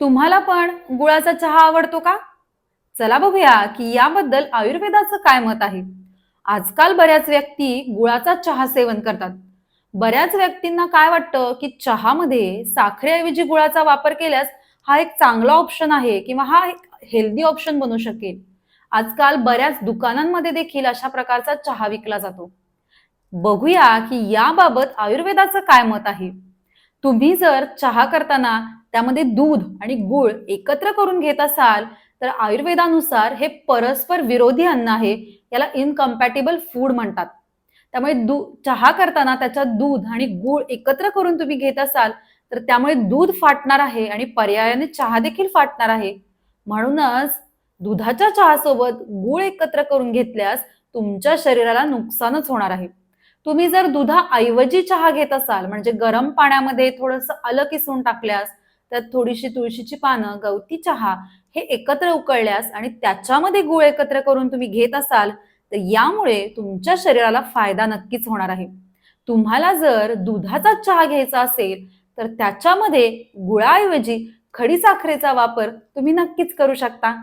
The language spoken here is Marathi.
तुम्हाला पण गुळाचा चहा आवडतो का? चला बघूया की याबद्दल आयुर्वेदाचं काय मत आहे. आजकाल बऱ्याच व्यक्ती गुळाचा चहा सेवन करतात. बऱ्याच व्यक्तींना काय वाटतं की चहामध्ये साखरेऐवजी गुळाचा वापर केल्यास हा एक चांगला ऑप्शन आहे किंवा हा एक हेल्दी ऑप्शन बनू शकेल. आजकाल बऱ्याच दुकानांमध्ये देखील अशा प्रकारचा चहा विकला जातो. बघूया की याबाबत आयुर्वेदाचं काय मत आहे. तुम्ही जर चहा करताना त्यामध्ये दूध आणि गुळ एकत्र करून घेत असाल तर आयुर्वेदानुसार हे परस्पर विरोधी अन्न आहे याला इनकम्पॅटेबल फूड म्हणतात. त्यामुळे दू चहा करताना त्याच्यात दूध आणि गुळ एकत्र करून तुम्ही घेत असाल तर त्यामुळे दूध फाटणार आहे आणि पर्यायाने चहा देखील फाटणार आहे. म्हणूनच दुधाच्या चहासोबत गुळ एकत्र करून घेतल्यास तुमच्या शरीराला नुकसानच होणार आहे. तुम्ही जर दुधाऐवजी चहा घेत असाल म्हणजे गरम पाण्यामध्ये थोडंसं आलं किसून टाकल्यास त्यात थोडीशी तुळशीची पानं गवती चहा हे एकत्र उकळल्यास आणि त्याच्यामध्ये गुळ एकत्र करून तुम्ही घेत असाल तर यामुळे तुमच्या शरीराला फायदा नक्कीच होणार आहे. तुम्हाला जर दुधाचा चहा घ्यायचा असेल तर त्याच्यामध्ये गुळाऐवजी खडी साखरेचा वापर तुम्ही नक्कीच करू शकता.